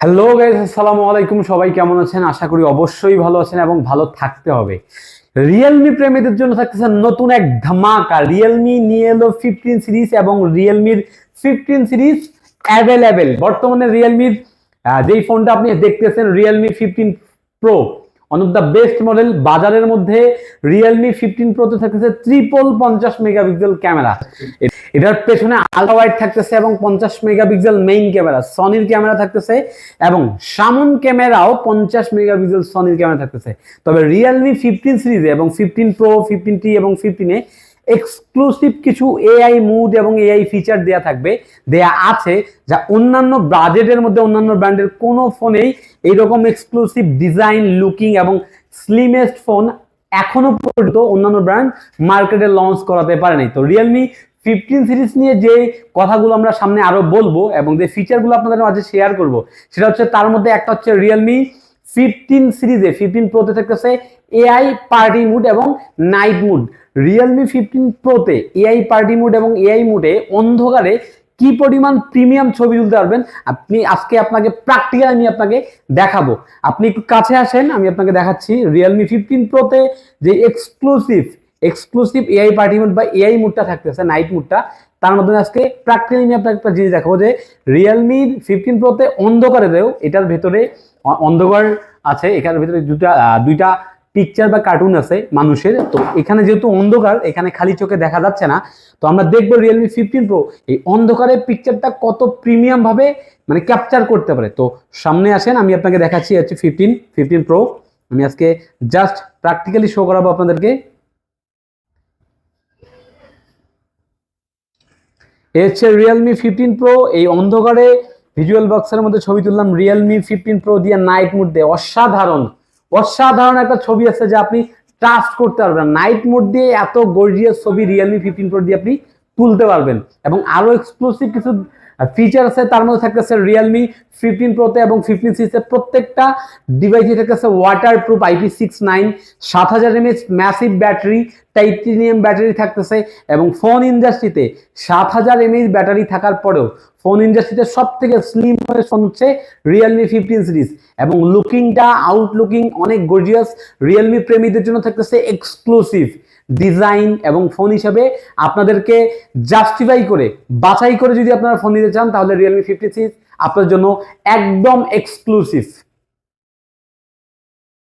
Hello guys আসসালামু আলাইকুম। সবাই কেমন আছেন? আশা করি অবশ্যই ভালো আছেন এবং ভালো থাকতে হবে। রিয়েলমি প্রেমীদের জন্য থাকতেছে নতুন এক ধামাকা। রিয়েলমি নিয়ে এলো ফিফটিন সিরিজ এবং রিয়েলমির ফিফটিন সিরিজ অ্যাভেলেবেল বর্তমানে রিয়েলমির যেই ফোনটা আপনি দেখতেছেন Realme fifteen pro one of the best model বাজারের মধ্যে রিয়েলমি ফিফটিন প্রোতে থাকতেছে ত্রিপল পঞ্চাশ মেগাপিক্সেল ক্যামেরা এটার পেছনে আলট্রা ওয়াইড থাকতেছে এবং পঞ্চাশ মেগাপিক্সেল মেইন ক্যামেরা সনির ক্যামেরা থাকতেছে এবং সামন ক্যামেরাও পঞ্চাশ মেগাপিক্সেল সনির ক্যামেরা থাকতেছে। তবে রিয়েলমি ফিফটিন সিরিজে এবং ফিফটিন প্রো ফিফটিন টি এবং ফিফটিনে এক্সক্লুসিভ কিছু এআই মুড এবং এআই ফিচার দেয়া থাকবে। দেয়া আছে যা অন্যান্য বাজেটের মধ্যে, অন্যান্য ব্র্যান্ডের কোনো ফোনেই এইরকম এক্সক্লুসিভ ডিজাইন লুকিং এবং স্লিমেস্ট ফোন এখনও পর্যন্ত অন্যান্য ব্র্যান্ড মার্কেটে লঞ্চ করাতে পারেনি তো রিয়েলমি ফিফটিন সিরিজ নিয়ে যে কথাগুলো আমরা সামনে আরও বলব এবং যে ফিচারগুলো আপনাদের মাঝে শেয়ার করব, সেটা হচ্ছে তার মধ্যে একটা হচ্ছে রিয়েলমি ফিফটিন সিরিজে, ফিফটিন প্রোতে থাকতেছে এআই পার্টি মুড এবং নাইট মুড রিয়েলমি ফিফটিন প্রোতে এআই পার্টি মুড এবং এআই মুডে অন্ধকারে কি পরিমাণ প্রিমিয়াম ছবি তুলতে পারবেন, আপনি আজকে আপনাকে প্র্যাকটিক্যাল আমি আপনাকে দেখাবো। আপনি একটু কাছে আসেন, আমি আপনাকে দেখাচ্ছি রিয়েলমি ফিফটিন প্রোতে যে exclusive exclusive AI party mode বা এআই মুডটা থাকতেছে নাইট মুডটা তার মাধ্যমে আজকে প্র্যাকটিক্যালি আমি আপনাকে একটা জিনিস দেখাবো যে রিয়েলমি ফিফটিন প্রোতে অন্ধকারে দেও এটার ভেতরে অন্ধকার আছে এখানের ভেতরে দুটা দুইটা পিকচার বা কার্টুন আছে মানুষের। তো এখানে যেহেতু অন্ধকার, এখানে খালি চোখে দেখা যাচ্ছে না। তো আমরা দেখব রিয়েলমি ফিফটিন প্রো এই অন্ধকারের পিকচারটা কত প্রিমিয়াম ভাবে মানে ক্যাপচার করতে পারে। তো সামনে আসেন, আমি আপনাকে দেখাচ্ছি হচ্ছে ফিফটিন ফিফটিন প্রো আমি আজকে জাস্ট প্র্যাকটিক্যালি শো করাবো আপনাদেরকে। এ হচ্ছে রিয়েলমি ফিফটিন প্রো এই অন্ধকারে ভিজুয়াল বক্সের মধ্যে ছবি তুললাম। রিয়েলমি ফিফটিন প্রো দিয়ে নাইট মুড দিয়ে। অসাধারণ। অসাধারণ একটা ছবি আছে যে আপনি ট্রাস্ট করতে পারবেন নাইট মুড দিয়ে এত গর্জিয়াস ছবি রিয়েলমি ফিফটিন প্রো দিয়ে আপনি তুলতে পারবেন। এবং আরও এক্সক্লুসিভ কিছু ফিচার আছে, তার মধ্যে থাকতেছে রিয়েলমি ফিফটিন প্রোতে এবং ফিফটিন সিরিজে প্রত্যেকটা ডিভাইসে থাকতেছে waterproof IP six nine সাত হাজার mAh massive battery titanium battery থাকতেছে এবং ফোন ইন্ডাস্ট্রিতে সাত হাজার এমএইচ ব্যাটারি থাকার পরেও ফোন ইন্ডাস্ট্রিতে সব থেকে স্লিম ফোন হচ্ছে রিয়েলমি ফিফটিন সিরিজ এবং লুকিংটা আউটলুকিং অনেক গর্জিয়াস রিয়েলমি প্রেমীদের জন্য থাকতেছে এক্সক্লুসিভ ডিজাইন এবং ফোন হিসেবে আপনাদেরকে জাস্টিফাই করে, বাছাই করে যদি আপনারা ফোন নিতে চান, তাহলে রিয়েলমি ফিফটি সিক্স আপনার জন্য একদম এক্সক্লুসিভ